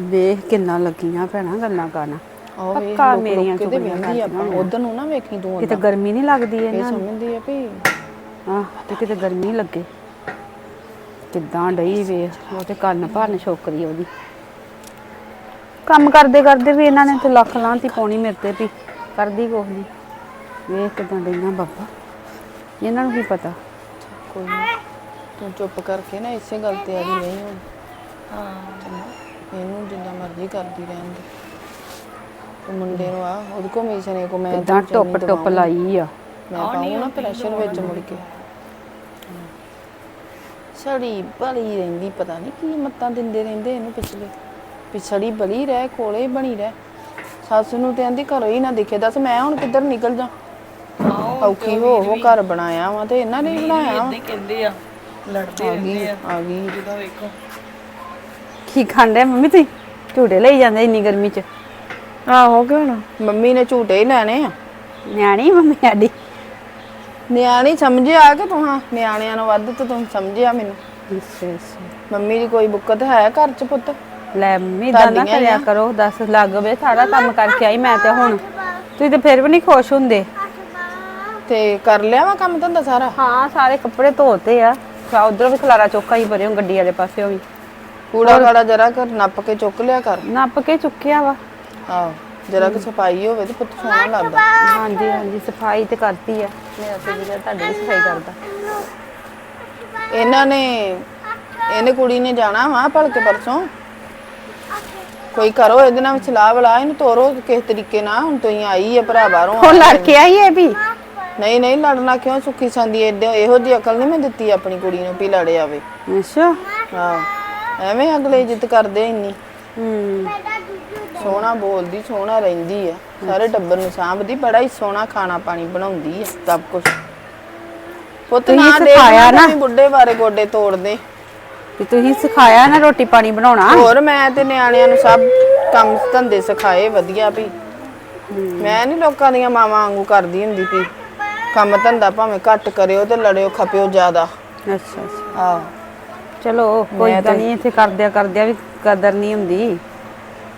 ਵੇਖ ਕਿੰਨਾ ਲੱਗੀਆਂ ਭੈਣਾ ਗੱਲਾਂ ਕਰਨ। ਆਹ ਵੇਖ ਪੱਕਾ ਲੋਕ ਮੇਰੀਆਂ ਲੋਕ ਕਿਤੇ ਚੁਗਲੀਆਂ ਆਪਾਂ ਉਧਰ ਨੂੰ ਨਾ ਵੇਖੀ ਤੂੰ ਕਿਤੇ ਓਦਾਂ। ਗਰਮੀ ਨਹੀਂ ਲੱਗਦੀ ਇਹ ਇਹਨਾਂ ਨੂੰ। ਸਮਝਦੀ ਆ ਵੀ ਆਹ ਤੇ ਕਿਤੇ ਗਰਮੀ ਲੱਗੇ। ਕਿੱਦਾਂ ਡਈ ਵੇਖ ਉਹ ਤੇ ਕੰਨ ਭਰਨ ਛੋਕਰੀ ਉਹਦੀ। ਕੰਮ ਕਰਦੇ ਕਰਦੇ ਵੀ ਇਹਨਾਂ ਨੇ ਤੇ ਲੱਖ ਲਾਂਤੀ ਪਾਉਣੀ ਮੇਰੇ ਤੇ ਵੀ ਕਰਦੀ ਕੁਛ ਨਹੀਂ ਵੇਖ ਕਿਦਾਂ ਡਈਆਂ ਬਾਬਾ। ਇਹਨਾਂ ਨੂੰ ਕੀ ਪਤਾ? ਕੋਈ ਨੀ। ਤੂੰ ਚੁੱਪ ਕਰਕੇ ਨਾ ਇਸੇ ਗੱਲ ਤੇ ਆ ਗਈ ਨਹੀਂ ਹੁਣ। ਹਾਂ। ਇਹਨੂੰ ਜਿੰਨਾ ਮਰਜ਼ੀ ਕਰਦੀ ਰਹਿਣ ਦੇ। ਉਹ ਮੁੰਡੇ ਨੂੰ ਆ ਉਹਦੇ ਕੋ ਮਿਸ਼ਨੇ ਕੋ ਮੈਂ ਤਾਂ ਟੁੱਪ ਟੁੱਪ ਲਾਈ ਆ। ਮੈਂ ਪਾਉਂ ਨਾ ਪ੍ਰੈਸ਼ਰ ਵਿੱਚ ਮੁੜ ਕੇ ਛੜੀ ਬਲੀ ਰਹਿੰਦੀ ਪਤਾ ਨਹੀਂ ਕੀ ਮੱਤਾਂ ਦਿੰਦੇ ਰਹਿੰਦੇ ਇਹਨੂੰ ਪਿਛਲੇ। ਪਿਛੜੀ ਬਲੀ ਰਹਿ ਕੋਲੇ ਬਣੀ ਰਹਿ। ਸੱਸ ਨੂੰ ਤੇ ਆਂਦੀ ਘਰੋਂ ਹੀ ਨਾ ਦਿਖੇ। ਦੱਸ ਮੈਂ ਹੁਣ ਕਿੱਧਰ ਨਿਕਲ ਜਾ? ਔਖੀ ਹੋ ਹੋ ਘਰ ਬਣਾਇਆ ਵਾ ਤੇ ਇਹਨਾਂ ਨੇ ਬਣਾਇਆ। ਇਦਾਂ ਕਹਿੰਦੇ ਆ ਲੜਦੇ ਆ ਰਹਿੰਦੇ ਆ। ਆ ਗਈ। ਜਦੋਂ ਵੇਖੋ। ਕੀ ਖਾਂਦੇ ਮੰਮੀ ਤੁਸੀਂ? ਝੂਟੇ ਲਈ ਜਾਂਦੇ ਇੰਨੀ ਗਰਮੀ ਚ। ਆਹੋ ਕਿ ਹੁਣ ਮੰਮੀ ਨੇ ਝੂਟੇ ਹੀ ਲੈਣੇ ਆ। ਨਿਆਣੀ ਮੰਮੀ ਸਾਡੀ। ਨਿਆਣੀ ਸਮਝਿਆ ਕਿ ਤੂੰ ਹਾਂ? ਨਿਆਣਿਆਂ ਨੂੰ ਵੱਧ ਤੇ ਤੂੰ ਸਮਝਿਆ ਮੈਨੂੰ। ਮੰਮੀ ਦੀ ਕੋਈ ਬੁੱਕਤ ਹੈ ਘਰ ਚ ਪੁੱਤ? ਲੈ ਮੰਮੀ ਦਾ ਨਾ ਤੁਹਾਡੀਆਂ ਕਰਿਆ। ਕਰੋ ਦੱਸ ਲੱਗ ਵੇ ਸਾਰਾ ਕੰਮ ਕਰਕੇ ਆਈ ਮੈਂ ਤੇ ਹੁਣ। ਤੁਸੀਂ ਤੇ ਫਿਰ ਵੀ ਨਹੀਂ ਖੁਸ਼ ਹੁੰਦੇ। ਤੇ ਕਰ ਲਿਆ ਵਾ ਕੰਮ ਧੰਦਾ ਸਾਰਾ? ਹਾਂ ਸਾਰੇ ਕੱਪੜੇ ਧੋਤੇ ਆ। ਉਧਰੋਂ ਵੀ ਖਲਾਰਾ ਚੋਕਾ ਹੀ ਭਰਿਓ ਗੱਡੀ ਵਾਲੇ ਪਾਸਿਓਂ ਵੀ। ਕੂੜਾ ਕਾੜਾ ਜਰਾ ਕਰ ਨੱਪ ਕੇ ਚੁੱਕ ਲਿਆ ਕਰ। ਨੱਪ ਕੇ ਚੁੱਕਿਆ ਵਾ। ਆਹੋ ਜਰਾ ਕਿ ਸਫ਼ਾਈ ਹੋਵੇ ਤੇ ਪੁੱਤ ਸੋਹਣਾ ਲੱਗਦਾ। ਹਾਂਜੀ ਹਾਂਜੀ ਸਫ਼ਾਈ ਤੇ ਕਰਤੀ ਆ। ਮੇਰਾ ਤੇ ਜਿਹੜਾ ਤੁਹਾਡੀ ਸਫ਼ਾਈ ਕਰਦਾ। ਇਹਨਾਂ ਨੇ ਇਹਨੇ ਕੁੜੀ ਨੇ ਜਾਣਾ ਵਾ ਭਲਕੇ ਪਰਸੋਂ। ਕੋਈ ਕਰੋ ਇਹਦੇ ਨਾਲ ਸਲਾਹ ਬਲਾ ਇਹਨੂੰ ਤੋਰੋ ਕਿਸ ਤਰੀਕੇ ਨਾਲ। ਹੁਣ ਤੁਸੀਂ ਆਈ ਹੈ ਭਰਾ ਬਾਹਰੋਂ ਉਹ ਲੜ ਕੇ ਆਈ ਹੈ ਵੀ? ਨਹੀਂ ਨਹੀਂ ਲੜਨਾ ਕਿਉਂ? ਸੁੱਖੀ ਸੰਦੀ ਇਹੋ ਜੀ ਅਕਲ ਨਹੀਂ ਮੈਂ ਦਿੱਤੀ ਆਪਣੀ ਕੁੜੀ ਨੂੰ ਵੀ ਲੜੇ ਆਵੇ। ਅੱਛਾ। ਹਾਂ ਐਵੇਂ ਅਗਲੇ ਇੱਜ਼ਤ ਕਰਦੇ ਇੰਨੀ। ਹੂੰ। ਸੋਹਣਾ ਬੋਲਦੀ ਸੋਹਣਾ ਰਹਿੰਦੀ ਆ। ਸਾਰੇ ਟੱਬਰ ਨੂੰ ਸਾਂਭਦੀ ਬੜਾ ਹੀ ਸੋਹਣਾ ਖਾਣਾ ਪਾਣੀ ਬਣਾਉਂਦੀ ਆ ਸਭ ਕੁਝ ਪੁੱਤ ਤੁਸੀਂ ਨਾ ਦੇ ਸਿਖਾਇਆ ਨਾ। ਬੁੱਢੇ ਬਾਰੇ ਗੋਡੇ ਤੋੜਦੇ। ਤੇ ਤੁਸੀਂ ਸਿਖਾਇਆ ਨਾ ਰੋਟੀ ਪਾਣੀ ਬਣਾਉਣਾ। ਹੋਰ ਮੈਂ ਤੇ ਨਿਆਣਿਆਂ ਨੂੰ ਸਭ ਕੰਮ ਧੰਦੇ ਸਿਖਾਏ ਵਧੀਆ ਵੀ। ਮੈਂ ਨਹੀਂ ਲੋਕਾਂ ਦੀਆਂ ਮਾਵਾਂ ਵਾਂਗੂ ਕਰਦੀ ਹੁੰਦੀ ਵੀ। ਕੰਮ ਧੰਦਾ ਭਾਵੇਂ ਘੱਟ ਕਰਿਓ ਤੇ ਲੜਿਓ ਖਪਿਓ ਜ਼ਿਆਦਾ। ਅੱਛਾ ਅੱਛਾ। ਆਹ। ਚਲੋ ਕੋਈ ਗੱਲ ਨਹੀਂ ਇੱਥੇ ਕਰਦਿਆਂ ਕਰਦਿਆਂ ਵੀ ਕਦਰ ਨਹੀਂ ਹੁੰਦੀ।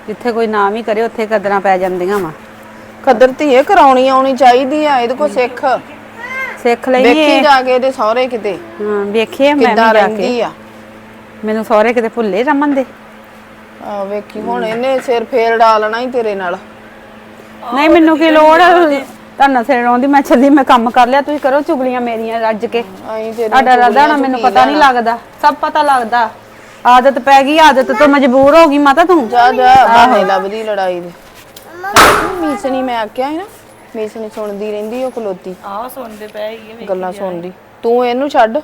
ਜਿੱਥੇ ਕੋਈ ਨਾ ਵੀ ਕਰੇ ਉੱਥੇ ਕਦਰਾਂ ਪੈ ਜਾਂਦੀਆਂ ਵਾ। ਕਦਰ ਧੀਏ ਕਰਾਉਣੀ ਆਉਣੀ ਚਾਹੀਦੀ ਆ ਇਹਦੇ ਕੋ ਸਿੱਖ। ਸਿੱਖ ਲਈ ਵੇਖੀ ਜਾ ਕੇ ਇਹਦੇ ਸਹੁਰੇ ਕਿਤੇ। ਹਾਂ ਵੇਖਿਆ ਮੈਂ ਕਿੱਦਾਂ ਜਾ ਕੇ। ਰਹਿੰਦੀ ਆ। ਮੈਨੂੰ ਸਹੁਰੇ ਕਿਤੇ ਭੁੱਲੇ ਰਮਨ ਦੇ। ਆ ਵੇਖੀ ਹੁਣ ਇਹਨੇ ਸਿਰ ਫੇਰ ਡਾਲਣਾ ਹੀ ਤੇਰੇ ਨਾਲ। ਨਹੀਂ ਮੈਨੂੰ ਕੀ ਲੋੜ? ਤੁਹਾਨੂੰ ਸਿਰ ਆਉਂਦੀ ਮੈਂ ਚੱਲੀ ਮੈਂ ਕੰਮ ਕਰ ਲਿਆ ਤੁਸੀਂ ਕਰੋ ਚੁਗਲੀਆਂ ਮੇਰੀਆਂ ਰੱਜ ਕੇ। ਆਈ ਤੇਰੇ ਤੁਹਾਡਾ ਰਦਾ ਨਾ ਮੈਨੂੰ ਪਤਾ ਨਹੀਂ ਲੱਗਦਾ ਸਭ ਪਤਾ ਲੱਗਦਾ। ਆਦਤ ਪੈ ਗਈ ਆਦਤ ਤੋਂ ਮਜਬੂਰ ਹੋ ਗਈ ਮਾਤਾ ਤੂੰ। ਜਾ ਜਾ ਬਾਹੇ ਲੱਭਦੀ ਲੜਾਈ ਦੇ। ਮੀਸਣੀ ਮੈਂ ਆਖਿਆ ਸੀ ਨਾ ਮੀਸਣੀ ਸੁਣਦੀ ਰਹਿੰਦੀ ਉਹ ਖਲੋਤੀ। ਆਹ ਸੁਣਦੇ ਪਏ ਹੀ ਗੱਲਾਂ ਸੁਣਦੀ। ਤੂੰ ਇਹਨੂੰ ਛੱਡ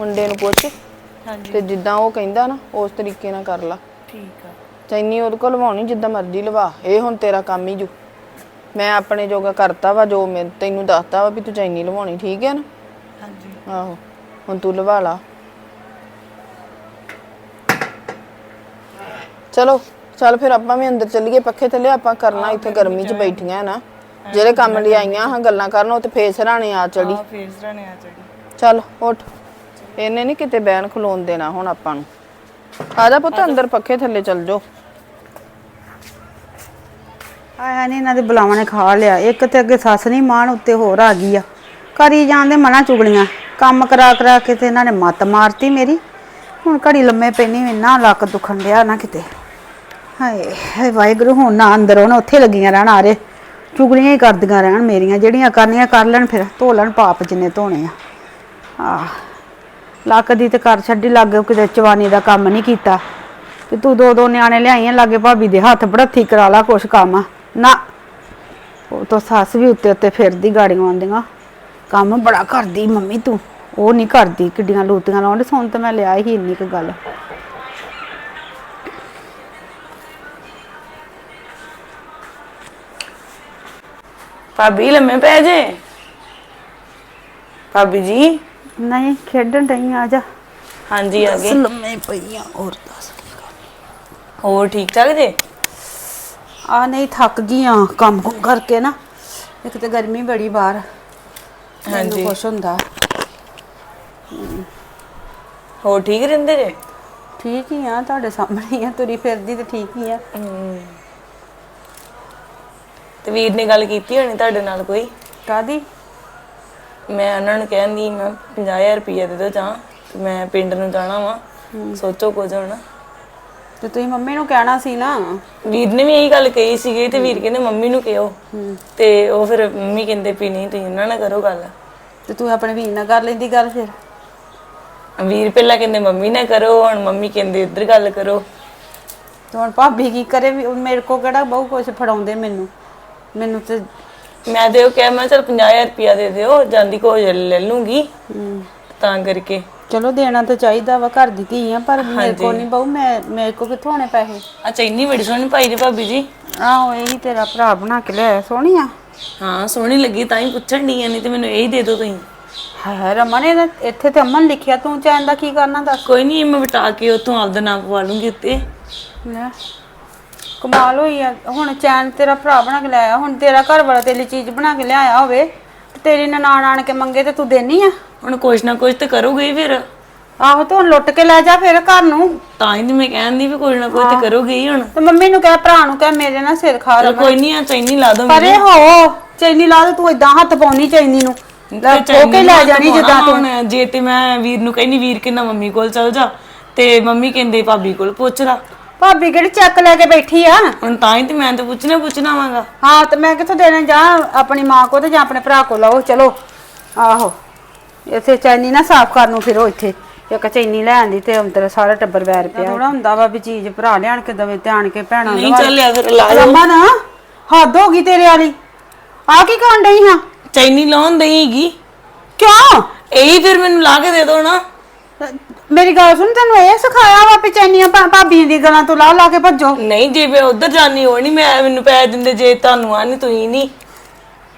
ਮੁੰਡੇ ਨੂੰ ਪੁੱਛ। ਹਾਂਜੀ। ਤੇ ਜਿੱਦਾਂ ਉਹ ਕਹਿੰਦਾ ਨਾ ਉਸ ਤਰੀਕੇ ਨਾਲ ਕਰ ਲਾ। ਠੀਕ ਆ। ਚੈਨੀ ਉਹਦੇ ਕੋਲ ਲਵਾਉਣੀ ਜਿੱਦਾਂ ਮਰਜ਼ੀ ਲਵਾ। ਇਹ ਹੁਣ ਤੇਰਾ ਕੰਮ ਹੀ ਜੂ। ਮੈਂ ਆਪਣੇ ਜੋਗਾ ਕਰਤਾ ਵਾ ਜੋ ਮੈਂ ਤੈਨੂੰ ਦੱਸਤਾ ਵਾ ਵੀ ਤੂੰ ਚੈਨੀ ਲਵਾਉਣੀ ਠੀਕ ਹੈ ਨਾ? ਹਾਂਜੀ। ਆਹੋ ਹੁਣ ਤੂੰ ਲਵਾ ਲਾ। ਚਲੋ ਚੱਲ ਫਿਰ ਆਪਾਂ ਵੀ ਅੰਦਰ ਚੱਲੀਏ ਪੱਖੇ ਥੱਲੇ ਆਪਾਂ ਕਰਨਾ ਇੱਥੇ ਗਰਮੀ 'ਚ ਬੈਠੀਆਂ ਨਾ। ਜਿਹੜੇ ਕੰਮ ਲਈ ਆਈਆਂ ਹਾਂ ਗੱਲਾਂ ਕਰਨ ਉਹ ਤੇ ਫੇਸ ਰਾਣੇ ਆ ਚੜੀ। ਆਹ ਫੇਸ ਰਣੇ ਆ ਚੜੀ। ਚੱਲ ਉੱਠ। ਇਹਨੇ ਨਹੀਂ ਕਿਤੇ ਬੈਨ ਖਲੋਣ ਦੇਣਾ ਹੁਣ ਆਪਾਂ ਨੂੰ। ਆ ਜਾ ਪੁੱਤ ਅੰਦਰ ਪੱਖੇ ਥੱਲੇ ਚੱਲ ਜਾਓ। ਆਇਆ ਨਹੀਂ ਇਹਨਾਂ ਦੇ ਬੁਲਾਵਾਂ ਨੇ ਖਾ ਲਿਆ। ਇੱਕ ਤੇ ਅੱਗੇ ਸੱਸ ਨਹੀਂ ਮਾਣ ਉੱਤੇ ਹੋਰ ਆ ਗਈ ਆ। ਕਰੀ ਜਾਂਦੇ ਮਨਾ ਚੁਗਲੀਆਂ। ਕੰਮ ਕਰਾ ਕਰਾ ਕੇ ਤੇ ਇਹਨਾਂ ਨੇ ਮੱਤ ਮਾਰਤੀ ਮੇਰੀ। ਹੁਣ ਘੜੀ ਲੰਮੇ ਪੈਣੀ ਇੰਨਾ ਲੱਕ ਦੁਖਣ ਡਿਆ ਨਾ ਕਿਤੇ। ਹਾਏ ਹਾਏ ਵਾਹਿਗੁਰੂ, ਹੁਣ ਨਾ ਅੰਦਰ ਹੁਣ ਉੱਥੇ ਲੱਗੀਆਂ ਰਹਿਣ ਆਰੇ। ਚੁਗਲੀਆਂ ਹੀ ਕਰਦੀਆਂ ਰਹਿਣ ਮੇਰੀਆਂ, ਜਿਹੜੀਆਂ ਕਰਨੀਆਂ ਕਰ ਲੈਣ ਫਿਰ ਧੋ ਲੈਣ ਪਾਪ ਜਿੰਨੇ ਧੋਣੇ ਆ। ਆ ਲੱਕ ਦੀ ਤੇ ਕਰ ਛੱਡੀ ਲੱਗ ਕਿਤੇ ਚਵਾਨੀ ਦਾ ਕੰਮ ਨਹੀਂ ਕੀਤਾ। ਤੇ ਤੂੰ ਦੋ ਦੋ ਨਿਆਣੇ ਲਿਆਈਆਂ, ਲਾਗੇ ਭਾਬੀ ਦੇ ਹੱਥ ਬੜੱਥੀ ਕਰਾ ਲਾ ਕੁਛ ਕੰਮ ਨਾ ਉਹ ਤਾਂ ਸੱਸ ਵੀ ਉੱਤੇ ਉੱਤੇ ਫਿਰਦੀ ਗਾੜੀਆਂ ਆਉਂਦੀਆਂ। ਕੰਮ ਬੜਾ ਕਰਦੀ ਮੰਮੀ ਤੂੰ। ਉਹ ਨਹੀਂ ਕਰਦੀ ਕਿੱਡੀਆਂ ਲੂਤੀਆਂ ਲਾਉਂਦੇ ਸੁਣ ਤੇ ਮੈਂ ਲਿਆ ਹੀ ਇੰਨੀ ਕੁ ਗੱਲ। ਭਾਬੀ ਲੰਮੇ ਪੈ ਜੇ? ਭਾਬੀ ਜੀ? ਨਹੀਂ ਖੇਡਣ ਡਈ ਆ ਜਾ। ਹਾਂਜੀ ਆ ਗਏ। ਲੰਮੇ ਪਈਆਂ ਔਰ ਦੱਸ ਹੋਰ ਠੀਕ ਠਾਕ ਜੇ? ਆ ਨਹੀਂ ਥੱਕ ਗਈਆਂ ਕੰਮ ਕੁੰਮ ਕਰਕੇ ਨਾ। ਇੱਕ ਤੇ ਗਰਮੀ ਬੜੀ ਬਾਹਰ। ਹਾਂਜੀ। ਹਾਂਜੀ। ਕੁਛ ਹੁੰਦਾ। ਹੋਰ ਠੀਕ ਰਹਿੰਦੇ ਜੇ? ਠੀਕ ਹੀ ਆ ਤੁਹਾਡੇ ਸਾਹਮਣੇ ਹੀ ਆ ਤੁਰੀ ਫਿਰਦੀ ਤੇ ਠੀਕ ਹੀ ਆ। ਤੇ ਵੀਰ ਨੇ ਗੱਲ ਕੀਤੀ ਹੋਣੀ ਤੁਹਾਡੇ ਨਾਲ ਕੋਈ? ਕਾਦੀ ਮੈਂ ਉਹਨਾਂ ਨੂੰ ਕਹਿੰਦੀ ਮੈਂ 50000 ਰੁਪਏ ਦੇ ਦੋ ਜਾਂ ਤੇ ਮੈਂ ਪਿੰਡ ਨੂੰ ਜਾਣਾ ਵਾ। ਸੋਚੋ ਕੁਝ ਹੁਣ। ਤੇ ਤੁਸੀਂ ਮੰਮੀ ਨੂੰ ਕਹਿਣਾ ਸੀ ਨਾ। ਵੀਰ ਨੇ ਵੀ ਇਹੀ ਗੱਲ ਕਹੀ ਸੀਗੀ ਤੇ ਵੀਰ ਕਹਿੰਦੇ ਮੰਮੀ ਨੂੰ ਕਿਹੋ। ਤੇ ਉਹ ਫਿਰ ਮੰਮੀ ਕਹਿੰਦੇ ਵੀ ਨਹੀਂ ਤੁਸੀਂ ਉਹਨਾਂ ਨਾਲ ਕਰੋ ਗੱਲ। ਤੇ ਤੂੰ ਆਪਣੇ ਵੀਰ ਨਾਲ ਕਰ ਲੈਂਦੀ ਗੱਲ ਫਿਰ? ਵੀਰ ਪਹਿਲਾਂ ਕਹਿੰਦੇ ਮੰਮੀ ਨਾਲ ਕਰੋ ਹੁਣ ਮੰਮੀ ਕਹਿੰਦੇ ਇੱਧਰ ਗੱਲ ਕਰੋ। ਤੇ ਹੁਣ ਭਾਬੀ ਕੀ ਕਰੇ ਵੀ ਉਹ ਮੇਰੇ ਕੋ ਕਿਹੜਾ ਬਹੁ ਕੁਛ ਫੜਾਉਂਦੇ ਮੈਨੂੰ? ਮੈਨੂੰ ਤੇ ਮੈਂ ਤੇ ਉਹ ਕਿਹਾ ਮੈਂ ਚਲ 50000 ਰੁਪਇਆ ਦੇ ਦਿਓ ਜਾਂਦੀ ਕੋਲ ਲੈ ਲੂੰਗੀ। ਤਾਂ ਕਰਕੇ। ਚਲੋ ਦੇਣਾ ਤਾਂ ਚਾਹੀਦਾ ਵਾ ਘਰ ਦੀ ਧੀ ਆ ਪਰ ਮੇਰੇ ਕੋ ਨਹੀਂ ਬਹੁ ਮੈਂ ਮੇਰੇ ਕੋ ਕਿੱਥੋਂ ਆਣੇ ਪੈਸੇ? ਅੱਛਾ ਇੰਨੀ ਬੜੀ ਸੋਹਣੀ ਪਾਈ ਜੀ ਭਾਬੀ ਜੀ? ਆਹੋ ਇਹੀ ਤੇਰਾ ਭਰਾ ਬਣਾ ਕੇ ਲਿਆਇਆ ਸੋਹਣੀ ਆ ਹਾਂ ਸੋਹਣੀ ਲੱਗੀ ਤਾਂ ਹੀ ਪੁੱਛਣ ਨਹੀਂ ਆ ਨਹੀਂ ਤੇ ਮੈਨੂੰ ਇਹੀ ਦੇ ਦਿਓ ਤੁਸੀਂ। ਹੈ ਰਮਨ ਇਹਦਾ ਇੱਥੇ ਤੇ ਅਮਨ ਲਿਖਿਆ ਤੂੰ ਚੈਨ ਦਾ ਕੀ ਕਰਨਾ ਦੱਸ? ਕੋਈ ਨਹੀਂ ਮੈਂ ਵਟਾ ਕੇ ਉਤੋਂ ਆਪਦਾ ਨਾਮ ਪਵਾ ਲੂੰਗੀ ਉੱਤੇ। ਲੈ ਕਮਾਲ ਹੋਈ ਆ। ਹੁਣ ਚੈਨ ਤੇਰਾ ਭਰਾ ਬਣਾ ਕੇ ਲਿਆਇਆ ਹੁਣ ਤੇਰਾ ਘਰ ਵਾਲਾ ਤੇਰੀ ਚੀਜ਼ ਬਣਾ ਕੇ ਲਿਆਇਆ ਹੋਵੇ ਤੇਰੀ ਨਨਾਣ ਆਣ ਕੇ ਮੰਗੇ ਤੇ ਤੂੰ ਦੇਣੀ ਆ? ਹੁਣ ਕੁਛ ਨਾ ਕੁਛ ਤੇ ਕਰੋਗੇ ਹੀ ਫਿਰ। ਆਹੋ ਤੂੰ ਲੁੱਟ ਕੇ ਲੈ ਜਾ ਫਿਰ ਘਰ ਨੂੰ। ਤਾਂ ਹੀ ਤੇ ਮੈਂ ਕਹਿੰਦੀ ਵੀ ਕੁਛ ਨਾ ਕੁਛ ਤੇ ਕਰੋਗੇ ਹੀ ਹੁਣ। ਤੇ ਮੰਮੀ ਨੂੰ ਕਹਿ ਭਰਾ ਨੂੰ ਕਹਿ ਮੇਰੇ ਨਾਲ ਸਿਰ ਖਾ ਚਲ ਕੋਈ ਨਹੀਂ ਆ ਚੈਨੀ ਲਾ ਦੋ ਪਰੇ ਹੋ ਚੈਨੀ ਲਾ ਦੇ ਤੂੰ ਇਦਾਂ ਹੱਥ ਪਾਉਣੀ ਚੈਨੀ ਨੂੰ। ਲੈ ਖੋ ਕੇ ਲੈ ਜਾਣੀ ਜਿੱਦਾਂ ਤੂੰ। ਜੇ ਤੇ ਮੈਂ ਵੀਰ ਨੂੰ ਕਹਿੰਦੀ ਵੀਰ ਕਿੰਨਾ ਮੰਮੀ ਕੋਲ ਚਲ ਜਾ। ਤੇ ਮੰਮੀ ਕਹਿੰਦੇ ਭਾਬੀ ਕੋਲ ਪੁੱਛ ਲਾ। ਭਾਬੀ ਕਿਹੜੀ ਚੱਕ ਲੈ ਕੇ ਬੈਠੀ ਆ? ਹੁਣ ਤਾਂ ਹੀ ਤੇ ਮੈਂ ਤੇ ਪੁੱਛਣਾ ਪੁੱਛਣਾ ਵਾਂਗਾ। ਹਾਂ ਤੇ ਮੈਂ ਕਿੱਥੋਂ ਦੇਣਾ ਜਾਂ ਆਪਣੀ ਮਾਂ ਕੋ ਤੇ ਜਾਂ ਆਪਣੇ ਭਰਾ ਕੋ ਲਓ ਚਲੋ। ਆਹੋ। ਇੱਥੇ ਚੈਨੀ ਨਾ ਸਾਫ਼ ਕਰਨ ਨੂੰ ਫਿਰੋ ਇੱਥੇ ਇੱਕ ਚੈਨੀ ਲੈ ਆਂਦੀ ਤੇ ਅੰਦਰ ਸਾਰਾ ਟੱਬਰ ਵੈਰ ਪਿਆ। ਥੋੜਾ ਹੁੰਦਾ ਵਾ ਵੀ ਚੀਜ਼ ਭਰਾ ਲਿਆਣ ਕੇ ਦਵੇ ਧਿਆਨ ਕੇ ਭੈਣਾਂ ਨਹੀਂ ਚੱਲਿਆ ਫਿਰ ਲਾ ਲਓ ਰਮਨ ਹੱਦ ਹੋ ਗਈ ਤੇਰੇ ਵਾਲੀ। ਆ ਕੀ ਕਰਨ ਡਈ ਹਾਂ ਚੈਨੀ ਲਾਉਣ ਦੇਈਗੀ ਕਿਉਂ? ਇਹੀ ਫਿਰ ਮੈਨੂੰ ਲਾ ਕੇ ਦੇ ਦੋ ਨਾ। ਮੇਰੀ ਗੱਲ ਸੁਣ ਤੈਨੂੰ ਇਹ ਸਿਖਾਇਆ ਵਾ ਵੀ ਚੈਨੀਆਂ ਭਾ- ਭਾਬੀਆਂ ਦੀ ਗੱਲਾਂ ਤੋਂ ਲਾ ਲਾ ਕੇ ਭੱਜੋ। ਨਹੀਂ ਜੇ ਮੈਂ ਉਧਰ ਜਾਣੀ ਹੋਣੀ ਮੈਂ ਮੈਨੂੰ ਪੈਸੇ ਦਿੰਦੇ ਜੇ ਤੁਹਾਨੂੰ ਆ ਨਹੀਂ ਤੁਸੀਂ ਨਹੀਂ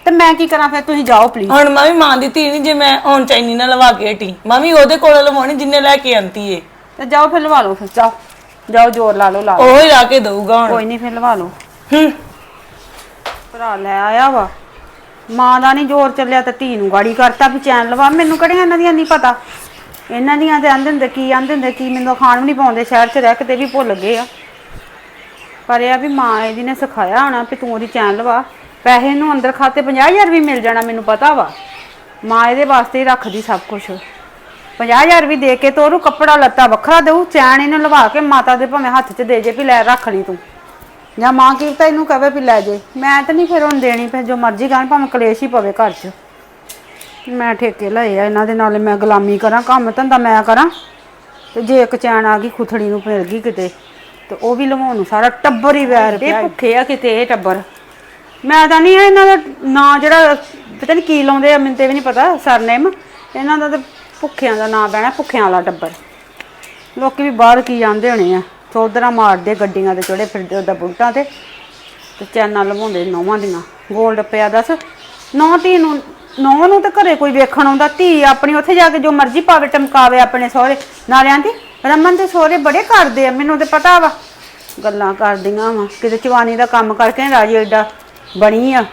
ਤੇ ਮੈਂ ਕੀ ਕਰਾਂ ਫਿਰ? ਤੁਸੀਂ ਜਾਓ ਪਲੀਜ਼ ਹੁਣ ਮੈਂ ਵੀ ਮਾਂ ਦੀ ਧੀ ਨਹੀਂ ਜੇ ਮੈਂ ਹੁਣ ਚੈਨੀ ਨਾ ਲਵਾ ਕੇ ਹਟੀ। ਮੈਂ ਵੀ ਉਹਦੇ ਕੋਲ ਲਵਾਉਣੀ ਜਿੰਨੇ ਲੈ ਕੇ ਆਂਤੀ ਏ। ਤੇ ਜਾਓ ਫਿਰ ਲਵਾ ਲਓ ਫਿਰ ਜਾਓ। ਜਾਓ ਜ਼ੋਰ ਲਾ ਲਓ ਲਾ ਲਓ। ਉਹ ਹੀ ਲਾ ਕੇ ਦਊਗਾ ਹੁਣ। ਕੋਈ ਨਹੀਂ ਫਿਰ ਲਵਾ ਲਓ। ਹੂੰ। ਭਰਾ ਲੈ ਆਇਆ ਵਾ। ਮਾਂ ਦਾ ਨਹੀਂ ਜ਼ੋਰ ਚੱਲਿਆ ਤੇ ਧੀ ਨੂੰ ਗਾੜੀ ਕਰਤਾ ਵੀ ਚੈਨ ਲਵਾ। ਮੈਨੂੰ ਕਿਹੜੀਆਂ ਇਹਨਾਂ ਦੀਆਂ ਨਹੀਂ ਪਤਾ? ਇਹਨਾਂ ਦੀਆਂ ਤੇ ਆਂਦੇ ਹੁੰਦੇ ਕੀ ਆਂਦੇ ਹੁੰਦੇ ਕੀ ਮੈਨੂੰ ਖਾਣ ਵੀ ਨਹੀਂ ਪਾਉਂਦੇ ਸ਼ਹਿਰ 'ਚ ਰਹਿ ਕੇ ਤੇ ਵੀ ਭੁੱਲ ਗਏ ਆ। ਪਰ ਇਹ ਆ ਵੀ ਮਾਂ ਇਹਦੀ ਨੇ ਸਿਖਾਇਆ ਹੋਣਾ ਵੀ ਤੂੰ ਉਹਦੀ ਚੈਨ ਲਵਾ। ਪੈਸੇ ਨੂੰ ਅੰਦਰ ਖਾਤੇ 50000 ਵੀ ਮਿਲ ਜਾਣਾ, ਮੈਨੂੰ ਪਤਾ ਵਾ। ਮਾਂ ਇਹਦੇ ਵਾਸਤੇ ਹੀ ਰੱਖਦੀ ਸਭ ਕੁਝ 50000 ਵੀ ਦੇ ਕੇ ਤੋਰੂ ਕੱਪੜਾ ਲੱਤਾ ਵੱਖਰਾ ਦੇਊ, ਚੈਨ ਇਹਨੂੰ ਲਵਾ ਕੇ ਮਾਤਾ ਦੇ ਭਾਵੇਂ ਹੱਥ 'ਚ ਦੇ ਜੇ ਵੀ ਲੈ, ਰੱਖ ਲਈ ਤੂੰ। ਜਾਂ ਮਾਂ ਕੀ ਤਾਂ ਇਹਨੂੰ ਕਹਵੇ ਵੀ ਲੈ ਜੇ। ਮੈਂ ਤਾਂ ਨਹੀਂ ਫਿਰ ਹੁਣ ਦੇਣੀ, ਫਿਰ ਜੋ ਮਰਜ਼ੀ ਕਰਨ ਭਾਵੇਂ ਕਲੇਸ਼ ਹੀ ਪਵੇ ਘਰ 'ਚ। ਮੈਂ ਠੇਕੇ ਲਏ ਆ, ਇਹਨਾਂ ਦੇ ਨਾਲ ਮੈਂ ਗੁਲਾਮੀ ਕਰਾਂ, ਕੰਮ ਧੰਦਾ ਮੈਂ ਕਰਾਂ। ਤੇ ਜੇ ਇੱਕ ਚੈਨ ਆ ਗਈ, ਖੁਥੜੀ ਨੂੰ ਮਿਲ ਗਈ ਕਿਤੇ, ਤੇ ਉਹ ਵੀ ਲਵਾਉਣ ਨੂੰ ਸਾਰਾ ਟੱਬਰ ਹੀ ਵੈਰ ਪਿਆ ਭੁੱਖੇ ਆ ਕਿਤੇ, ਇਹ ਟੱਬਰ। ਮੈਂ ਤਾਂ ਨਹੀਂ, ਇਹਨਾਂ ਦਾ ਨਾਂ ਜਿਹੜਾ, ਪਤਾ ਨਹੀਂ ਕੀ ਲਾਉਂਦੇ ਆ, ਮੈਨੂੰ ਤੇ ਵੀ ਨਹੀਂ ਪਤਾ ਸਰਨੇਮ ਇਹਨਾਂ ਦਾ ਤਾਂ ਭੁੱਖਿਆਂ ਦਾ ਨਾਂ ਪੈਣਾ, ਭੁੱਖਿਆਂ ਵਾਲਾ ਟੱਬਰ। ਲੋਕੀ ਵੀ ਬਾਹਰ ਕੀ ਜਾਂਦੇ ਹੋਣੇ ਆ, ਚੌਧਰਾ ਮਾਰਦੇ ਗੱਡੀਆਂ ਦੇ ਚੜੇ ਫਿਰਦੇ ਉਹਦਾ ਬੁਲਟਾਂ ਤੇ ਤੇ ਚੈਨਾਂ ਲਵਾਉਂਦੇ ਨੌਵਾਂ ਦੀਆਂ ਗੋਲਡ ਪਿਆ ਦੱਸ, ਨੌ ਧੀ ਨੂੰ, ਨੌ ਨੂੰ ਤਾਂ ਘਰੇ ਕੋਈ ਵੇਖਣ ਆਉਂਦਾ, ਧੀ ਆਪਣੀ ਉੱਥੇ ਜਾ ਕੇ ਜੋ ਮਰਜ਼ੀ ਪਾਵੇ ਟਮਕਾਵੇ ਆਪਣੇ ਸਹੁਰੇ। ਨਾਲਿਆਂ ਦੀ ਰਮਨ ਦੇ ਸਹੁਰੇ ਬੜੇ ਕਰਦੇ ਆ, ਮੈਨੂੰ ਤੇ ਪਤਾ ਵਾ। ਗੱਲਾਂ ਕਰਦੀਆਂ ਵਾ, ਕਿਤੇ ਚਵਾਨੀ ਦਾ ਕੰਮ ਕਰਕੇ ਰਾਜੀ ਐਡਾ ਬਣੀ ਆ।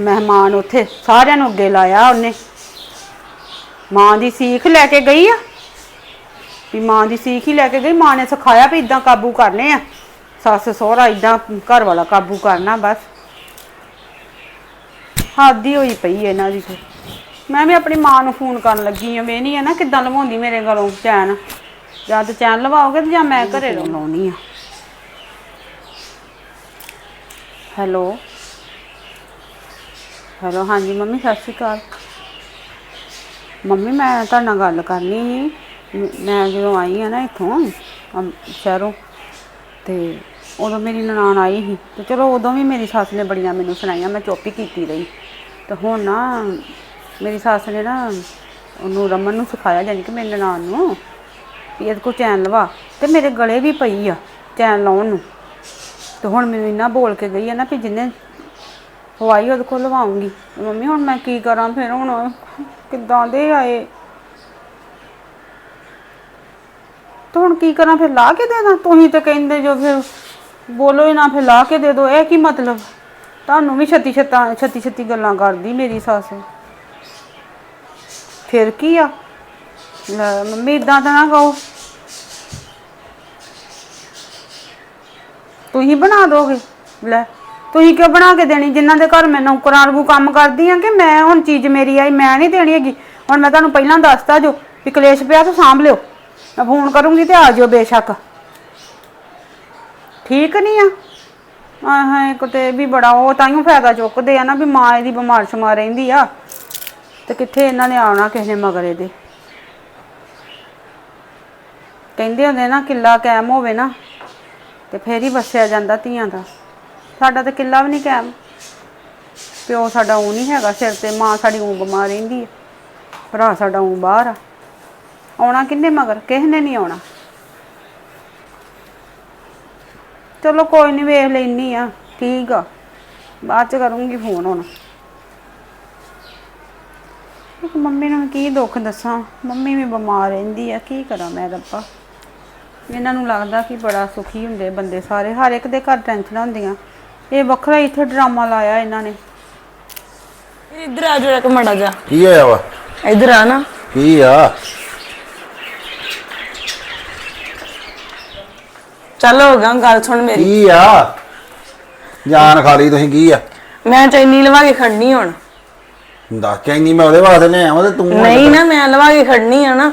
ਮਹਿਮਾਨ ਉੱਥੇ ਸਾਰਿਆਂ ਨੂੰ ਅੱਗੇ ਲਾਇਆ ਉਹਨੇ। ਮਾਂ ਦੀ ਸੀਖ ਲੈ ਕੇ ਗਈ ਆ। ਵੀ ਮਾਂ ਦੀ ਸੀਖ ਹੀ ਲੈ ਕੇ ਗਈ। ਮਾਂ ਨੇ ਸਿਖਾਇਆ ਵੀ ਇਦਾਂ ਕਾਬੂ ਕਰਨੇ ਆ। ਸੱਸ ਸਹੁਰਾ ਇਦਾਂ ਘਰ ਵਾਲਾ ਕਾਬੂ ਕਰਨਾ ਬਸ। ਹੱਦ ਹੋਈ ਪਈ ਇਹਨਾਂ ਦੀ। ਮੈਂ ਵੀ ਆਪਣੀ ਮਾਂ ਨੂੰ ਫੋਨ ਕਰਨ ਲੱਗੀ ਆ। ਵੇਹਨੀ ਆ ਨਾ ਕਿੱਦਾਂ ਲਵਾਉਂਦੀ ਮੇਰੇ ਗਲੋਂ ਚੈਨ। ਜਾਂ ਤੇ ਚੈਨ ਲਵਾਓਗੇ ਤੇ ਜਾਂ ਮੈਂ ਘਰੇ ਲਾਉਣੀ ਆ। ਹੈਲੋ। ਹੈਲੋ ਹਾਂਜੀ ਮੰਮੀ ਸਤਿ ਸ਼੍ਰੀ ਅਕਾਲ। ਮੰਮੀ ਮੈਂ ਤੁਹਾਡੇ ਨਾਲ ਗੱਲ ਕਰਨੀ ਸੀ। ਮੈਂ ਜਦੋਂ ਆਈ ਆ ਨਾ ਇੱਥੋਂ ਅਮ, ਸ਼ਹਿਰੋਂ ਤੇ ਉਦੋਂ ਮੇਰੀ ਨਨਾਣ ਆਈ ਸੀ। ਤੇ ਚਲੋ ਉਦੋਂ ਵੀ ਮੇਰੀ ਸੱਸ ਨੇ ਬੜੀਆਂ ਮੈਨੂੰ ਸੁਣਾਈਆਂ ਮੈਂ ਚੁੱਪ ਹੀ ਕੀਤੀ ਰਹੀ। ਤੇ ਹੁਣ ਨਾ ਮੇਰੀ ਸੱਸ ਨੇ ਨਾ ਉਹਨੂੰ ਰਮਨ ਨੂੰ ਸਿਖਾਇਆ ਜਾਣੀ ਕਿ ਮੇਰੀ ਨਨਾਣ ਨੂੰ ਵੀ ਇਹਦੇ ਕੋਲ ਚੈਨ ਲਵਾ। ਤੇ ਮੇਰੇ ਗਲੇ ਵੀ ਪਈ ਆ ਚੈਨ ਲਾਉਣ ਨੂੰ। ਤੇ ਹੁਣ ਮੈਨੂੰ ਇੰਨਾ ਬੋਲ ਕੇ ਗਈ ਆ ਨਾ ਵੀ ਜਿੰਨੇ ਹਵਾਈ ਉਹਦੇ ਕੋਲ ਲਵਾਉਂਗੀ। ਮੰਮੀ, ਹੁਣ ਮੈਂ ਕੀ ਕਰਾਂ ਫਿਰ? ਹੁਣ ਕਿੱਦਾਂ ਦੇ ਆਏ ਤਾਂ ਹੁਣ ਕੀ ਕਰਾਂ ਫਿਰ? ਲਾ ਕੇ ਦੇਣਾ? ਤੁਸੀਂ ਤੇ ਕਹਿੰਦੇ ਜੋ ਫਿਰ ਬੋਲੋ ਹੀ ਨਾ, ਫਿਰ ਲਾ ਕੇ ਦੇ ਦੋ ਇਹ ਕੀ ਮਤਲਬ? ਤੁਹਾਨੂੰ ਵੀ ਛੱਤੀ ਛੱਤਾਂ, ਛੱਤੀ ਛੱਤੀ ਗੱਲਾਂ ਕਰਦੀ ਮੇਰੀ ਸੱਸ। ਫਿਰ ਕੀ ਆ? ਮੰਮੀ ਇਦਾਂ ਤਾਂ ਨਾ ਕਹੋ। ਤੁਸੀਂ ਬਣਾ ਦੋਗੇ? ਲੈ, ਤੁਸੀਂ ਕਿਉਂ ਬਣਾ ਕੇ ਦੇਣੀ? ਜਿਨ੍ਹਾਂ ਦੇ ਘਰ ਮੈਂ ਨੌਕਰਾਂ ਵਾਂਗੂ ਕੰਮ ਕਰਦੀ ਆ ਕਿ ਮੈਂ ਹੁਣ ਚੀਜ਼ ਮੇਰੀ ਆਈ, ਮੈਂ ਨਹੀਂ ਦੇਣੀ ਹੈਗੀ। ਹੁਣ ਮੈਂ ਤੁਹਾਨੂੰ ਪਹਿਲਾਂ ਦੱਸਤਾ ਜੋ ਵੀ ਕਲੇਸ਼ ਪਿਆ ਤਾਂ ਸਾਂਭ ਲਿਓ। ਮੈਂ ਫੋਨ ਕਰੂੰਗੀ ਤੇ ਆ ਜਿਓ ਬੇਸ਼ੱਕ। ਠੀਕ ਨਹੀਂ ਆ? ਆ ਕਿਤੇ ਵੀ ਬੜਾ ਉਹ ਤਾਈਓ ਫਾਇਦਾ ਚੁੱਕਦੇ ਆ ਨਾ ਵੀ ਮਾਂ ਇਹਦੀ ਬਿਮਾਰ ਸ਼ਮਾਰ ਰਹਿੰਦੀ ਆ। ਤੇ ਕਿੱਥੇ ਇਹਨਾਂ ਨੇ ਆਉਣਾ ਕਿਸੇ ਨੇ ਮਗਰ ਇਹਦੇ ਕਹਿੰਦੇ ਹੁੰਦੇ ਨਾ, ਕਿੱਲਾ ਕਾਇਮ ਹੋਵੇ ਨਾ ਤੇ ਫੇਰ ਹੀ ਵਸਿਆ ਜਾਂਦਾ ਧੀਆਂ ਦਾ। ਸਾਡਾ ਤਾਂ ਕਿੱਲਾ ਵੀ ਨਹੀਂ ਕਾਇਮ। ਪਿਓ ਸਾਡਾ ਉਹ ਨਹੀਂ ਹੈਗਾ ਸਿਰ ਤੇ, ਮਾਂ ਸਾਡੀ ਉਹ ਬਿਮਾਰ ਰਹਿੰਦੀ ਹੈ ਭਰਾ ਸਾਡਾ ਉਹ ਬਾਹਰ ਆ। ਆਉਣਾ ਕਿੰਨੇ ਮਗਰ? ਕਿਸੇ ਨੇ ਨਹੀਂ ਆਉਣਾ? ਚਲੋ ਕੋਈ ਨਹੀਂ ਵੇਖ ਲੈਣੀ ਆ, ਠੀਕ ਆ। ਬਾਅਦ ਚ ਕਰੂੰਗੀ ਫੋਨ ਹੁਣ। ਮੰਮੀ ਨੂੰ ਕੀ ਦੁੱਖ ਦੱਸਾਂ? ਮੰਮੀ ਵੀ ਬਿਮਾਰ ਰਹਿੰਦੀ ਆ, ਕੀ ਕਰਾਂ ਮੈਂ ਰੱਬਾ? ਇਹਨਾਂ ਨੂੰ ਲੱਗਦਾ ਕਿ ਬੜਾ ਸੁਖੀ ਹੁੰਦੇ ਬੰਦੇ ਸਾਰੇ। ਹਰ ਇੱਕ ਦੇ ਘਰ ਟੈਨਸ਼ਨਾਂ ਹੁੰਦੀਆਂ। ਇਹ ਵੱਖਰਾ ਹੀ ਇੱਥੇ ਡਰਾਮਾ ਲਾਇਆ ਇਹਨਾਂ ਨੇ। ਇੱਧਰ ਆ ਜਾ ਇੱਕ ਮੜਾ ਜਾ ਕੀ ਹੋਇਆ ਵਾ? ਇੱਧਰ ਆ ਨਾ। ਕੀ ਆ? ਚੱਲ ਹੋ ਗਿਆ ਗੱਲ ਸੁਣ ਮੇਰੀ। ਕੀ ਆ? ਜਾਨ ਖਾ ਲਈ ਤੁਸੀਂ ਕੀ ਆ? ਮੈਂ ਚੈਨੀ ਲਵਾ ਕੇ ਖੜਨੀ ਹੁਣ। ਦੱਸ ਚੈਨੀ ਮੈਂ ਉਹਦੇ ਵਾਸਤੇ ਲੈ ਆਵਾਂ ਤੇ ਤੂੰ ਨਹੀਂ ਨਾ ਮੈਂ ਲਵਾ ਕੇ ਖੜਨੀ ਆ ਨਾ।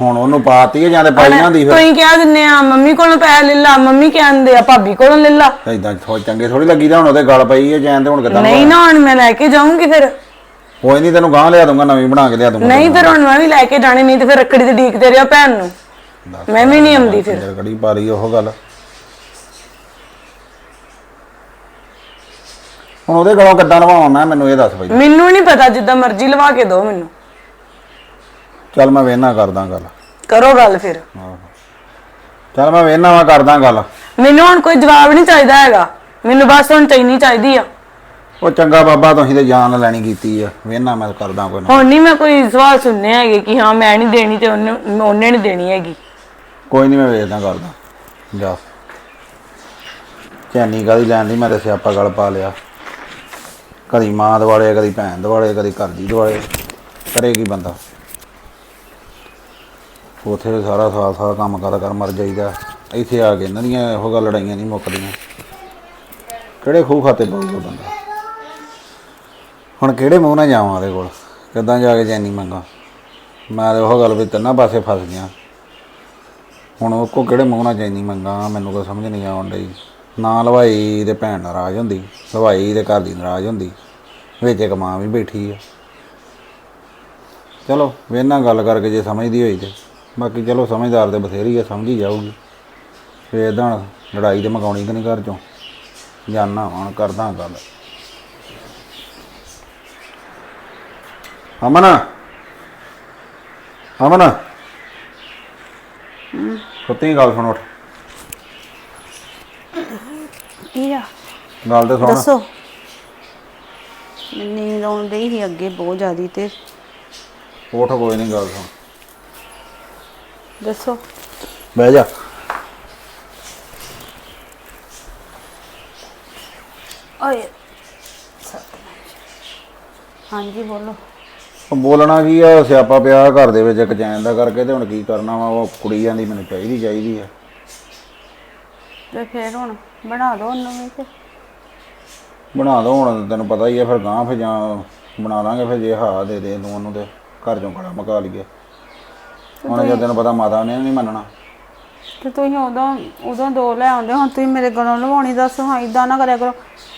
ਹੁਣ ਉਹਨੂੰ ਪਾਤੀ ਹੈ ਜਾਂ ਤੇ ਪਾਈ ਜਾਂਦੀ ਫਿਰ? ਤੁਸੀਂ ਕਹਿ ਦਿੰਨੇ ਆ ਮੰਮੀ ਕੋਲੋਂ ਪੈਸੇ ਲੈ ਲਾ ਮੰਮੀ ਕਹਿੰਦੇ ਆ ਭਾਬੀ ਕੋਲੋਂ ਲੈ ਲਾ। ਇਦਾਂ ਥੋ ਚੰਗੇ ਥੋੜੀ ਲੱਗੀ ਤਾਂ ਹੁਣ ਉਹਦੇ ਗਲ ਪਈ ਹੈ ਜੈਨ ਤੇ ਹੁਣ ਕਿਦਾਂ ਨਹੀਂ ਨਾ ਹੁਣ ਮੈਂ ਲੈ ਕੇ ਜਾਊਂਗੀ ਫਿਰ। ਕੋਈ ਨਹੀਂ ਤੈਨੂੰ ਗਾਂ ਲਿਆ ਦੂੰਗਾ ਨਵੀਂ ਬਣਾ ਕੇ ਲਿਆ ਦੂੰਗਾ ਨਹੀਂ ਫਿਰ ਹੁਣ ਮੈਂ ਵੀ ਲੈ ਕੇ ਜਾਣੀ ਨਹੀਂ ਤੇ ਫਿਰ ਰੱਕੜੀ ਤੇ ਡੀਕਦੇ ਰਿਹਾ ਭੈਣ ਨੂੰ। ਮੈਂ ਵੀ ਨਹੀਂ ਆਉਂਦੀ ਫਿਰ। ਕੜੀ ਪਾ ਲਈ ਉਹ ਗੱਲ। ਹੁਣ ਉਹਦੇ ਗਲੋਂ ਕਿੱਦਾਂ ਲਵਾਵਾਂ ਮੈਂ ਮੈਨੂੰ ਇਹ ਦੱਸ ਬਈ। ਮੈਨੂੰ ਨਹੀਂ ਪਤਾ ਜਿੱਦਾਂ ਮਰਜ਼ੀ ਲਵਾ ਕੇ ਦਿਓ ਮੈਨੂੰ। ਚੱਲ ਮੈਂ ਵੇਨਾ ਕਰਦਾ ਗੱਲ। ਕਰੋ ਗੱਲ ਫਿਰ। ਚੱਲ ਮੈਂ ਵੇਨਾ ਵਾ ਕਰਦਾ ਗੱਲ। ਮੈਨੂੰ ਹੁਣ ਕੋਈ ਜਵਾਬ ਨਹੀਂ ਚਾਹੀਦਾ ਹੈਗਾ। ਮੈਨੂੰ ਬਸ ਹੁਣ ਚੈਨੀ ਚਾਹੀਦੀ ਆ। ਉਹ ਚੰਗਾ ਬਾਬਾ ਤੁਸੀਂ ਤੇ ਜਾਨ ਲੈਣੀ ਕੀਤੀ ਆ। ਵੇਨਾ ਮੈਂ ਕਰਦਾ ਕੋਈ ਨਾ। ਹੁਣ ਨਹੀਂ ਮੈਂ ਕੋਈ ਸਵਾਲ ਸੁਣਨੇ ਹੈਗੇ ਕਿ ਹਾਂ ਮੈਂ ਨਹੀਂ ਦੇਣੀ ਤੇ ਉਹਨੇ ਉਹਨੇ ਨਹੀਂ ਦੇਣੀ ਹੈਗੀ। ਕੋਈ ਨਹੀਂ ਮੈਂ ਵੇਚਦਾ ਕਰਦਾ ਜਾ। ਚੈਨੀ ਕਾਦੀ ਲੈਣ ਦੀ ਮੈਂ ਤੇ ਸਿਆਪਾ ਗਲ ਪਾ ਲਿਆ। ਕਦੀ ਮਾਂ ਦਵਾਲੇ ਕਦੀ ਭੈਣ ਦਵਾਲੇ ਕਦੀ ਘਰ ਦੀ ਦਵਾਲੇ ਕਰੇ ਕੀ ਬੰਦਾ? ਉੱਥੇ ਸਾਰਾ ਸਾਲ ਸਾਲ ਕੰਮ ਕਰ ਕਰ ਮਰ ਜਾਈਦਾ। ਇੱਥੇ ਆ ਕੇ ਇਹਨਾਂ ਦੀਆਂ ਇਹੋ ਗੱਲ ਲੜਾਈਆਂ ਨਹੀਂ ਮੁੱਕਦੀਆਂ। ਕਿਹੜੇ ਖੂਹ ਖਾਤੇ ਪਾਊਗਾ ਬੰਦਾ? ਹੁਣ ਕਿਹੜੇ ਮੂੰਹ ਨਾਲ ਜਾਵਾਂ ਉਹਦੇ ਕੋਲ? ਕਿੱਦਾਂ ਜਾ ਕੇ ਚੈਨੀ ਮੰਗਾ? ਮੈਂ ਤੇ ਉਹ ਗੱਲ ਵੀ ਤਿੰਨਾਂ ਪਾਸੇ ਫਸ ਗਿਆ। ਹੁਣ ਉਹ ਕੋ ਕਿਹੜੇ ਮੂੰਹ ਨਾਲ ਚੈਨੀ ਮੰਗਾ? ਮੈਨੂੰ ਕੋਈ ਸਮਝ ਨਹੀਂ ਆਉਣ ਡਈ। ਨਾ ਲਵਾਈ ਦੇ ਭੈਣ ਨਾਰਾਜ਼ ਹੁੰਦੀ, ਲਵਾਈ ਦੇ ਘਰ ਦੀ ਨਾਰਾਜ਼ ਹੁੰਦੀ। ਵਿੱਚ ਇੱਕ ਮਾਂ ਵੀ ਬੈਠੀ ਆ। ਚਲੋ ਵੇਨਾ ਗੱਲ ਕਰਕੇ ਜੇ ਸਮਝਦੀ ਹੋਈ ਤੇ। ਬਾਕੀ ਚਲੋ ਸਮਝਦਾਰ ਤੇ ਬਥੇਰੀ ਆ ਸਮਝੀ ਜਾਊਗੀ। ਫੇਰ ਇਦਾਂ ਲੜਾਈ ਤੇ ਮਕਾਉਣੀ ਕਿ ਨਹੀਂ ਘਰ ਚੋਂ? ਜਾਨਾ ਹੁਣ ਕਰਦਾ ਗੱਲ। ਅਮਨ? ਅਮਨ? ਕੁੱਤੀ ਗੱਲ ਸੁਣ ਉੱਠ। ਕੀ ਆ? ਗੱਲ ਤੇ ਸੁਣ। ਦੱਸੋ। ਮੈਨੂੰ ਨੀਂਦ ਆਉਣ ਡਈ ਸੀ ਅੱਗੇ ਬਹੁਤ ਜ਼ਿਆਦੀ ਤੇ। ਉੱਠ ਕੋਈ ਨਹੀਂ ਗੱਲ ਸੁਣ। ਦੱਸੋ। ਬਹਿ ਜਾ। ਓਏ। ਹਾਂਜੀ ਬੋਲੋ। ਉਹ ਬੋਲਣਾ ਕੀ ਆ ਸਿਆਪਾ ਪਿਆ ਘਰ ਦੇ ਵਿੱਚ ਇੱਕ ਚੈਨ ਦਾ ਕਰਕੇ ਤੇ ਹੁਣ ਕੀ ਕਰਨਾ ਵਾ ਉਹ ਕੁੜੀ ਜਾਂਦੀ ਮੈਨੂੰ ਚਾਹੀਦੀ ਚਾਹੀਦੀ ਆ। ਤੇ ਫੇਰ ਹੁਣ ਬਣਾ ਦੋ ਉਹਨੂੰ ਵੀ ਤੇ। ਬਣਾ ਦੋ ਹੁਣ ਤੈਨੂੰ ਪਤਾ ਹੀ ਆ ਫਿਰ ਗਾਂ ਫਿਰ ਜਾਂ ਬਣਾ ਲਾਂਗੇ ਫਿਰ ਜੇ ਹਾਂ ਦੇ ਦੇ ਤੂੰ ਉਹਨੂੰ ਤੇ ਘਰ ਚੋਂ ਕੜਾ ਮਕਾ ਲਈਏ। ਹੁਣ ਜੇ ਤੈਨੂੰ ਪਤਾ ਮਾਤਾ ਨੇ ਨਹੀਂ ਮੰਨਣਾ। ਤੇ ਤੁਸੀਂ ਉਦੋਂ ਉਦੋਂ ਦੋ ਲੈ ਆਉਂਦੇ ਹੁਣ ਤੁਸੀਂ ਮੇਰੇ ਕੋਲੋਂ ਲਵਾਉਣੀ ਦੱਸੋ ਹਾਂ ਇਦਾਂ ਨਾ ਕਰਿਆ ਕਰੋ।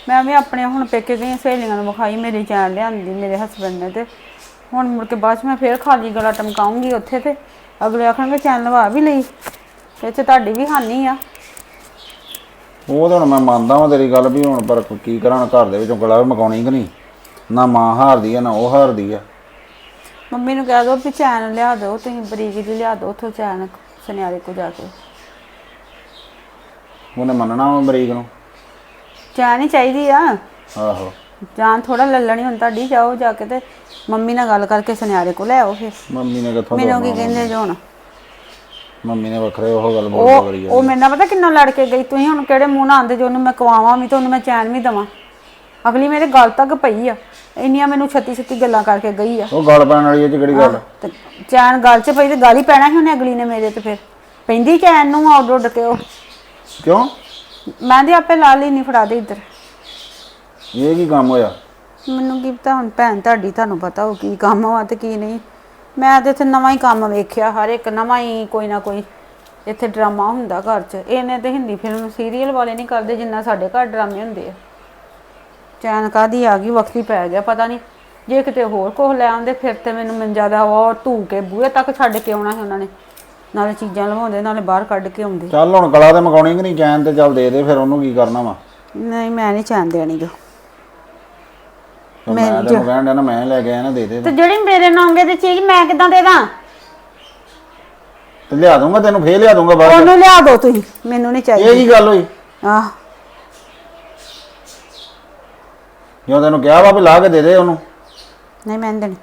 ਮੈਂ ਵੀ ਆਪਣੇ ਹੁਣ ਪੇਕੇ ਗਈ ਸਹੇਲੀਆਂ ਨੂੰ ਵਿਖਾਈ ਮੇਰੀ ਚੈਨ ਲਿਆਂਦੀ ਮੇਰੇ ਹਸਬੰਡ ਨੇ ਤੇ। ਹੁਣ ਮੁੜ ਕੇ ਬਾਅਦ ਮੈਂ ਫੇਰ ਖਾਲੀ ਗਲਾ ਟਮਕਾਉਂਗੀ ਉੱਥੇ ਤੇ। ਅਗਲੇ ਆਖਣਗੇ ਚੈਨ ਲਵਾ ਵੀ ਲਈ ਤੇ 'ਚ ਤੁਹਾਡੀ ਵੀ ਹਾਨੀ ਆ। ਉਹ ਤਾਂ ਹੁਣ ਮੈਂ ਮੰਨਦਾ ਵਾਂ ਤੇਰੀ ਗੱਲ ਵੀ ਹੁਣ ਪਰ ਕੀ ਕਰਾਂ ਘਰ ਦੇ ਵਿੱਚੋਂ ਗਲਾ ਵੀ ਮਕਾਉਣੀ ਕਿ ਨਹੀਂ? ਨਾ ਮਾਂ ਹਾਰਦੀ ਆ ਨਾ ਉਹ ਹਾਰਦੀ ਆ। ਮੰਮੀ ਨੂੰ ਕਹਿ ਦੋ ਵੀ ਚੈਨ ਲਿਆ ਦਿਓ ਤੁਸੀਂ ਬਰੀਕ ਜਿਹੀ ਲਿਆ ਦਿਓ ਉੱਥੋਂ ਚੈਨ ਸੁਨਿਆਰੇ ਕੋ ਜਾ ਕੇ। ਉਹਨੇ ਮੰਨਣਾ ਵਾ ਮਰੀਕ ਨੂੰ? ਚੈਨ ਹੀ ਚਾਹੀਦੀ ਆ। ਆਹੋ। ਜਾਨ ਥੋੜਾ ਲੱਲਣੀ ਹੁਣ ਤੁਹਾਡੀ ਜਾਓ ਜਾ ਕੇ ਤੇ ਮੰਮੀ ਨਾਲ ਗੱਲ ਕਰਕੇ ਸੁਨਿਆਰੇ ਕੋ ਲੈ ਆਓ ਫਿਰ। ਮੰਮੀ ਨੇ ਕਿੱਥੋਂ ਮੈਨੂੰ ਕੀ ਕਹਿੰਦੇ ਜੋ ਹੁਣ? ਮੰਮੀ ਨੇ ਵੱਖਰੇ ਉਹ ਗੱਲ ਬੋਲ ਉਹ ਕਰੀ ਉਹ ਮੇਰੇ ਨਾਲ ਪਤਾ ਕਿੰਨਾ ਲੜ ਕੇ ਗਈ? ਤੁਸੀਂ ਹੁਣ ਕਿਹੜੇ ਮੂੰਹ ਨਾਲ ਆਂਦੇ ਜੋ ਉਹਨੂੰ ਮੈਂ ਕਵਾਵਾਂ ਵੀ ਤੇ ਉਹਨੂੰ ਮੈਂ ਚੈਨ ਵੀ ਦਵਾਂ? ਅਗਲੀ ਮੇਰੇ ਗੱਲ ਤੱਕ ਪਈ ਆ। ਇੰਨੀਆਂ ਮੈਨੂੰ ਛੱਤੀ ਛੱਤੀ ਗੱਲਾਂ ਕਰਕੇ ਗਈ ਆ। ਉਹ ਗੱਲ ਪੈਣ ਵਾਲੀ ਇਹ ਚ ਕਿਹੜੀ ਗੱਲ? ਤੇ ਚੈਨ ਗੱਲ 'ਚ ਪਈ ਤੇ ਗੱਲ ਪੈਣਾ ਸੀ ਉਹਨੇ ਅਗਲੀ ਨੇ ਮੇਰੇ ਤੇ ਫਿਰ। ਪੈਂਦੀ ਚੈਨ ਨੂੰ ਆ ਉੱਡ ਉੱਡ ਕੇ ਉਹ। ਕਿਉਂ? ਮੈਂ ਦੀ ਆਪੇ ਲਾ ਲਈ ਨਹੀਂ ਫੜਾ ਦੇ ਇੱਧਰ। ਇਹ ਕੀ ਕੰਮ ਹੋਇਆ? ਮੈਨੂੰ ਕੀ ਪਤਾ ਹੁਣ ਭੈਣ ਤੁਹਾਡੀ ਤੁਹਾਨੂੰ ਪਤਾ ਹੋ ਕੀ ਕੰਮ ਆ ਤੇ ਕੀ ਨਹੀਂ। ਮੈਂ ਤੇ ਇੱਥੇ ਨਵਾਂ ਹੀ ਕੰਮ ਵੇਖਿਆ ਹਰ ਇੱਕ ਨਵਾਂ ਹੀ ਕੋਈ ਨਾ ਕੋਈ ਇੱਥੇ ਡਰਾਮਾ ਹੁੰਦਾ ਘਰ 'ਚ। ਇਹਨੇ ਤੇ ਹਿੰਦੀ ਫਿਲਮ ਸੀਰੀਅਲ ਵਾਲੇ ਨਹੀਂ ਕਰਦੇ ਜਿੰਨਾ ਸਾਡੇ ਘਰ ਡਰਾਮੇ ਹੁੰਦੇ ਆ। ਚੈਨ ਕਾਦੀ ਆ ਗਈ ਵਕਤੀ ਪੈ ਗਿਆ ਪਤਾ ਨਹੀਂ ਜੇ ਕਿਤੇ ਹੋਰ ਕੁਝ ਲੈ ਆਉਂਦੇ ਫਿਰ ਤੇ ਮੈਨੂੰ ਮਨ ਜ਼ਿਆਦਾ ਉਹ ਧੂ ਕੇ ਬੂਹੇ ਤੱਕ ਛੱਡ ਕੇ ਆਉਣਾ ਸੀ ਉਹਨਾਂ ਨੇ। ਨਾਲੇ ਚੀਜ਼ਾਂ ਲਵਾਉਂਦੇ ਨਾਲੇ ਬਾਹਰ ਕੱਢ ਕੇ ਆਉਂਦੇ। ਚੱਲ ਹੁਣ ਕਲਾ ਤੇ ਮਕਾਉਣੀ ਕਿ ਨਹੀਂ ਚੈਨ ਤੇ ਚੱਲ ਦੇ ਦੇ ਫਿਰ ਉਹਨੂੰ ਕੀ ਕਰਨਾ ਵਾ? ਨਹੀਂ ਮੈਂ ਨਹੀਂ ਚੈਨ ਦੇਣੀ ਜੋ। ਤੇ ਮੈਂ ਤੈਨੂੰ ਕਹਿਣ ਡਿਆ ਨਾ ਮੈਂ ਲੈ ਕੇ ਆਇਆ ਨਾ ਦੇ ਦੇ। ਤੇ ਜਿਹੜੀ ਮੇਰੇ ਨਾਂਗੇ ਦੀ ਚੀਜ਼ ਮੈਂ ਕਿਦਾਂ ਦੇ ਦਾਂ? ਤੇ ਲਿਆ ਦੂੰਗਾ ਤੈਨੂੰ ਫੇਰ ਲਿਆ ਦੂੰਗਾ ਬਾਅਦ ਚ। ਉਹਨੂੰ ਲਿਆ ਦਿਓ ਤੁਸੀਂ ਮੈਨੂੰ ਨਹੀਂ ਇਹ ਚਾਹੀਦੀ। ਕੀ ਗੱਲ ਹੋਈ। ਆਹ। ਜੋ ਤੈਨੂੰ ਕਿਹਾ ਵਾ ਵੀ ਲਾ ਕੇ ਦੇ ਦੇ ਉਹਨੂੰ। ਨਹੀਂ ਮੈਂ ਨਹੀਂ ਦੇਣੀ।